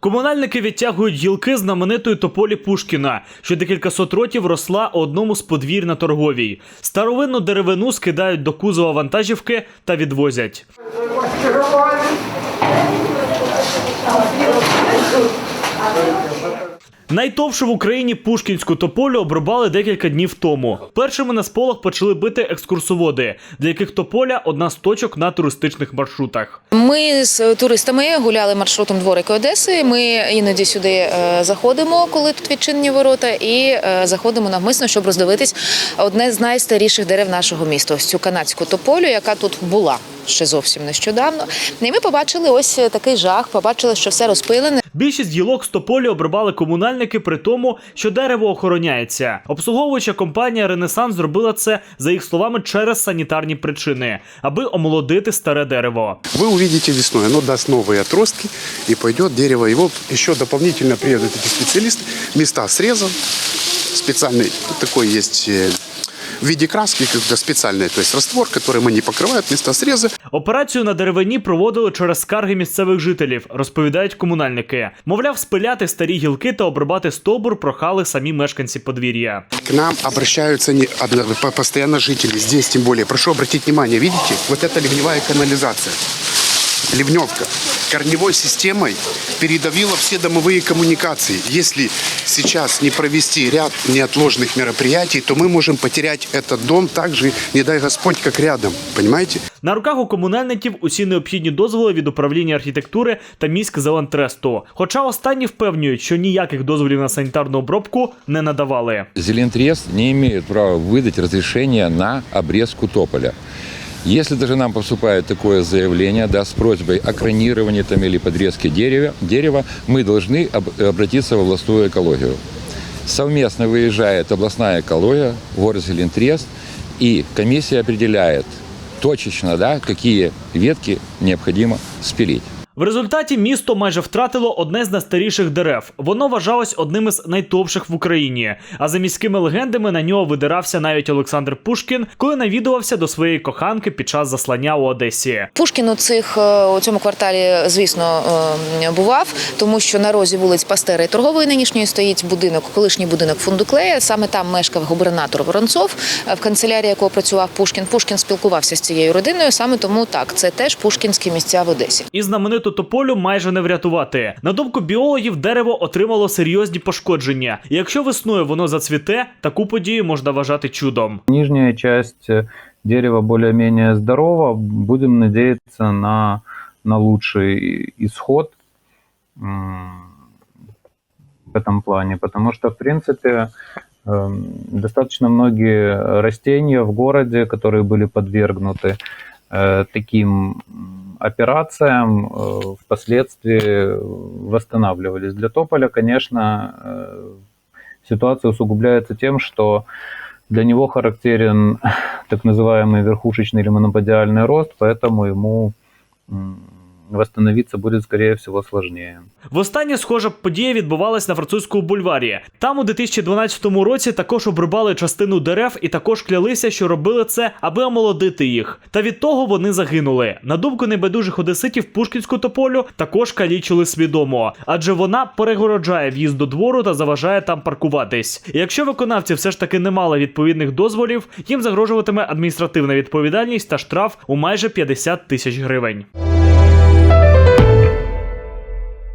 Комунальники відтягують гілки знаменитої тополі Пушкіна, що декілька сот років росла у одному з подвір на торговій. Старовинну деревину скидають до кузова вантажівки та відвозять. Найтовшу в Україні пушкінську тополю обрубали декілька днів тому. Першими на сполох почали бити екскурсоводи, для яких тополя одна з точок на туристичних маршрутах. Ми з туристами гуляли маршрутом дворики Одеси. Ми іноді сюди е, заходимо, коли тут відчинені ворота, і е, заходимо навмисно, щоб роздивитись одне з найстаріших дерев нашого міста. Ось цю канадську тополю, яка тут була ще зовсім нещодавно. І ми побачили ось такий жах. Побачили, що все розпилене. Більшість гілок з тополі обрубали комунальники при тому, що дерево охороняється. Обслуговуюча компанія Ренесанс зробила це за їх словами через санітарні причини, аби омолодити старе дерево. Вы увидите весной, оно даст новые отростки и пойдет дерево. Его еще дополнительно приедут эти специалисты, места срезан, специальный такой есть э, в виде краски, когда специальный, то есть раствор, которым они покрывают места среза. Операцію на деревині проводили через скарги місцевих жителів, розповідають комунальники. Мовляв, спиляти старі гілки та обрубати стовбур прохали самі мешканці подвір'я. К нам обращаются не, одно- по- постоянно жители, здесь тем более. Прошу обратить внимание, видите, вот это ливневая канализация, ливневка. Корневой системой передавила все домовые коммуникации. Если сейчас не провести ряд неотложных мероприятий, то мы можем потерять этот дом так же, не дай Господь, как рядом. Понимаете? На руках у комунальників усі необхідні дозволи від управління архітектури та міськ Зелентресту. Хоча останні впевнюють, що ніяких дозволів на санітарну обробку не надавали. Зелентрест не имеет права выдать разрешение на обрезку тополя. Если даже нам поступает такое заявление да, с просьбой о кронировании там, или подрезке дерева, дерева, мы должны об- обратиться в областную экологию. Совместно выезжает областная экология, город Зелентрест, и комиссия определяет точечно, да, какие ветки необходимо спилить. В результаті місто майже втратило одне з найстаріших дерев. Воно вважалось одним із найтовших в Україні. А за міськими легендами на нього видирався навіть Олександр Пушкін, коли навідувався до своєї коханки під час заслання у Одесі. Пушкін у цих е, у цьому кварталі, звісно, е, бував, тому що на розі вулиць Пастера і торгової нинішньої стоїть будинок, колишній будинок Фундуклея. Саме там мешкав губернатор Воронцов, е, в канцелярії якого працював Пушкін. Пушкін спілкувався з цією родиною. Саме тому так, це теж пушкінські місця в Одесі. І знамениту тополю майже не врятувати. На думку біологів, дерево отримало серйозні пошкодження. І якщо весною воно зацвіте, таку подію можна вважати чудом. Нижняя часть э, дерева более-менее здорова. Будем надеяться на, на лучший исход м, в этом плане, потому что, в принципе, эм, достаточно многие растения в городе, которые были подвергнуты э, таким м, операциям, э, впоследствии восстанавливались. Для тополя, конечно, э, ситуация усугубляется тем, что для него характерен так называемый верхушечный или моноподиальный рост, поэтому ему восстановиться будет, скорее всего, сложнее. Востаннє схожа подія відбувалась на французькому бульварі. Там у 2012 році також обрубали частину дерев і також клялися, що робили це, аби омолодити їх. Та від того вони загинули. На думку небайдужих одеситів, Пушкінську тополю також калічили свідомо, адже вона перегороджає в'їзд до двору та заважає там паркуватись. І якщо виконавці все ж таки не мали відповідних дозволів, їм загрожуватиме адміністративна відповідальність та штраф у майже 50 тисяч гривень.